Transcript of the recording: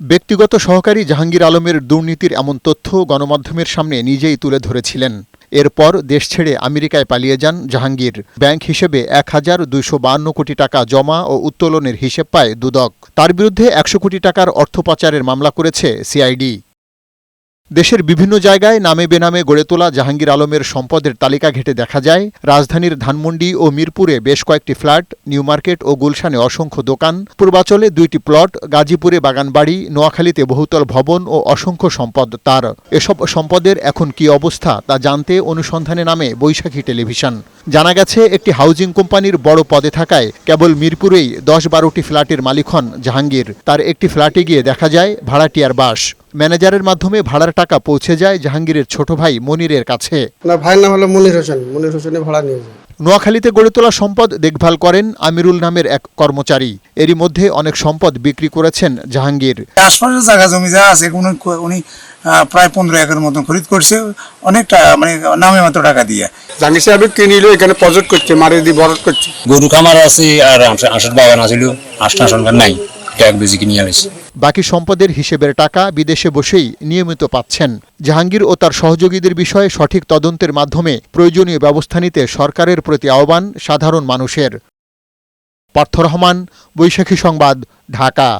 ব্যক্তিগত সহকারী জাহাঙ্গীর আলমের দুর্নীতির এমন তথ্য গণমাধ্যমের সামনে নিজেই তুলে ধরেছিলেন। এরপর দেশ ছেড়ে আমেরিকায় পালিয়ে যান জাহাঙ্গীর। ব্যাংক হিসেবে এক হাজার দুইশো বাহান্ন কোটি টাকা জমা ও উত্তোলনের হিসেব পায় দুদক। তার বিরুদ্ধে একশো কোটি টাকার অর্থ পাচারের মামলা করেছে সিআইডি। দেশের বিভিন্ন জায়গায় নামে বেনামে গড়ে তোলা জাহাঙ্গীর আলমের সম্পদের তালিকা ঘেটে দেখা যায়। রাজধানীর ধানমন্ডি ও মিরপুরে বেশ কয়েকটি ফ্ল্যাট, নিউ মার্কেট ও গুলশানে অসংখ্য দোকান। পূর্বাচলে দুইটি প্লট, গাজীপুরে বাগানবাড়ি, নোয়াখালীতে বহুতল ভবন ও অসংখ্য সম্পদ তার। এসব সম্পদের এখন কি অবস্থা তা জানতে অনুসন্ধানে নামে বৈশাখী টেলিভিশন। জানা গেছে, একটি হাউজিং কোম্পানির বড় পদে থাকায় কেবল মিরপুরেই দশ বারোটি ফ্ল্যাটের মালিক হন জাহাঙ্গীর। তার একটি ফ্ল্যাটে গিয়ে দেখা যায় ভাড়াটিয়ার বাস। ম্যানেজারের মাধ্যমে ভাড়ার টাকা পৌঁছে যায় জাহাঙ্গীরের ছোট ভাই মনিরের কাছে। না ভাইয়ের নাম হলো মনির হোসেন। মনির হোসেনে ভাড়া নিয়ে যায় নোয়াখালীতে গড়ে তোলা সম্পদ দেখভাল করেন আমিরুল নামের এক কর্মচারী। এরই মধ্যে অনেক সম্পদ বিক্রি করেছেন জাহাঙ্গীর। আশপাশের জায়গা জমি যা আছে উনি উনি আহ, প্রায় পনেরো একর মতন খরিদ করছে। অনেকটা মানে নামে মাত্র টাকা দিয়ে। জাহাঙ্গীর সাহেব কিনিল এখানে প্রজেক্ট করছে মারি দিয়ে বরত করছে। গরু খামার আছে আর বাগান আছিল নাই। এক বেশি কিনে আনিছি বাকি সম্পদের হিসেবের টাকা বিদেশে বসেই নিয়মিত পাচ্ছেন। জাহাঙ্গীর ও তার সহযোগীদের বিষয়ে সঠিক তদন্তের মাধ্যমে প্রয়োজনীয় ব্যবস্থা নিতে সরকারের প্রতি আহ্বান সাধারণ মানুষের। পার্থ রহমান, বৈশাখী সংবাদ, ঢাকা।